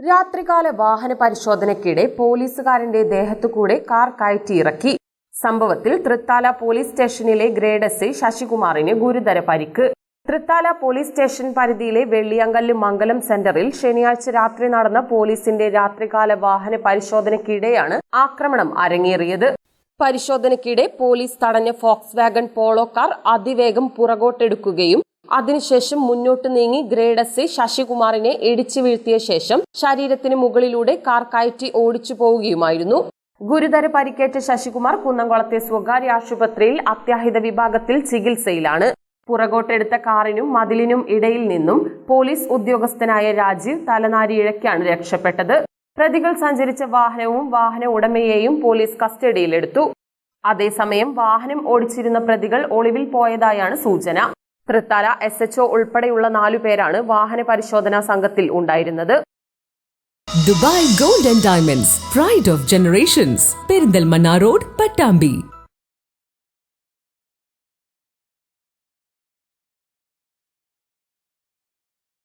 രാത്രികാല വാഹന പരിശോധനയ്ക്കിടെ പോലീസുകാരന്റെ ദേഹത്തുകൂടെ കാർ കയറ്റിയിറക്കി. സംഭവത്തിൽ തൃത്താല പോലീസ് സ്റ്റേഷനിലെ ഗ്രേഡ് എസ് ശശികുമാറിന് ഗുരുതര പരിക്ക്. തൃത്താല പോലീസ് സ്റ്റേഷൻ പരിധിയിലെ വെള്ളിയങ്കല്ല് മംഗലം സെന്ററിൽ ശനിയാഴ്ച രാത്രി നടന്ന പോലീസിന്റെ രാത്രികാല വാഹന പരിശോധനയ്ക്കിടെയാണ് ആക്രമണം അരങ്ങേറിയത്. പരിശോധനയ്ക്കിടെ പോലീസ് തടഞ്ഞ ഫോക്സ് വാഗൺ പോളോ കാർ അതിവേഗം പുറകോട്ടെടുക്കുകയും അതിനുശേഷം മുന്നോട്ട് നീങ്ങി ഗ്രേഡ് എസ് ശശികുമാറിനെ ഇടിച്ചു വീഴ്ത്തിയ ശേഷം ശരീരത്തിന് മുകളിലൂടെ കാർ കയറ്റി ഓടിച്ചു പോവുകയുമായിരുന്നു. ഗുരുതര പരിക്കേറ്റ ശശികുമാർ കുന്നംകുളത്തെ സ്വകാര്യ ആശുപത്രിയിൽ അത്യാഹിത വിഭാഗത്തിൽ ചികിത്സയിലാണ്. പുറകോട്ടെടുത്ത കാറിനും മതിലിനും ഇടയിൽ നിന്നും പോലീസ് ഉദ്യോഗസ്ഥനായ രാജീവ് തലനാരിഴയ്ക്കാണ് രക്ഷപ്പെട്ടത്. പ്രതികൾ സഞ്ചരിച്ച വാഹനവും വാഹന ഉടമയെയും പോലീസ് കസ്റ്റഡിയിലെടുത്തു. അതേസമയം വാഹനം ഓടിച്ചിരുന്ന പ്രതികൾ ഒളിവിൽ പോയതായാണ് സൂചന. തൃത്താല എസ് എച്ച്ഒ ഉൾപ്പെടെയുള്ള നാലുപേരാണ് വാഹന പരിശോധനാ സംഘത്തിൽ ഉണ്ടായിരുന്നത്. Dubai gold and diamonds pride of generations Perinthalmanna road Pattambi.